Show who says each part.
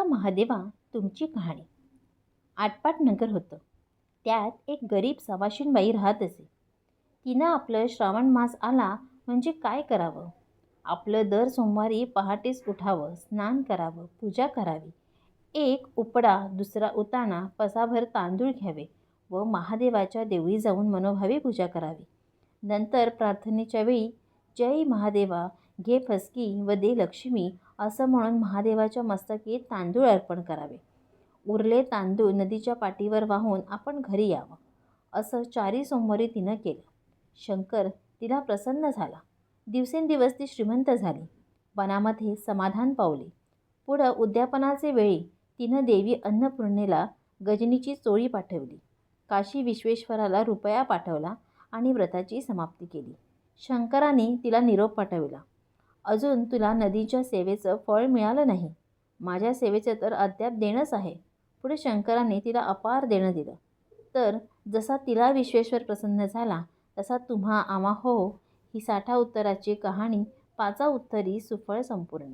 Speaker 1: ऐका महादेवा तुमची कहाणी. आटपाट नगर होतं. त्यात एक गरीब सवाशीणबाई राहत असे. तिनं आपलं श्रावण मास आला म्हणजे काय करावं? आपलं दर सोमवारी पहाटेच उठावं स्नान करावं पूजा करावी. एक उपडा दुसरा उताणा पसाभर तांदूळ घ्यावे व महादेवाच्या देवळी जाऊन मनोभावी पूजा करावी. नंतर प्रार्थनेच्या वेळी जय महादेवा घे फसकी व दे लक्ष्मी असं म्हणून महादेवाच्या मस्तकी तांदूळ अर्पण करावे. उरले तांदूळ नदीच्या पाठीवर वाहून आपण घरी यावं असं चारी सोमवारी तिनं केलं. शंकर तिला प्रसन्न झाला. दिवसेंदिवस ती श्रीमंत झाली. वनामध्ये समाधान पावले. पुढं उद्यापनाचे वेळी तिनं देवी अन्नपूर्णेला गजनीची चोळी पाठवली. काशी विश्वेश्वराला रुपया पाठवला आणि व्रताची समाप्ती केली. शंकराने तिला निरोप पाठविला. अजून तुला नदीच्या सेवेचं फळ मिळालं नाही. माझ्या सेवेचं तर अद्याप देणंच आहे. पुढे शंकराने तिला अपार देणं दिलं. तर जसा तिला विश्वेश्वर प्रसन्न झाला तसा तुम्हा आमा हो ही साठा उत्तराची कहाणी पाचा उत्तरी सुफळ संपूर्ण.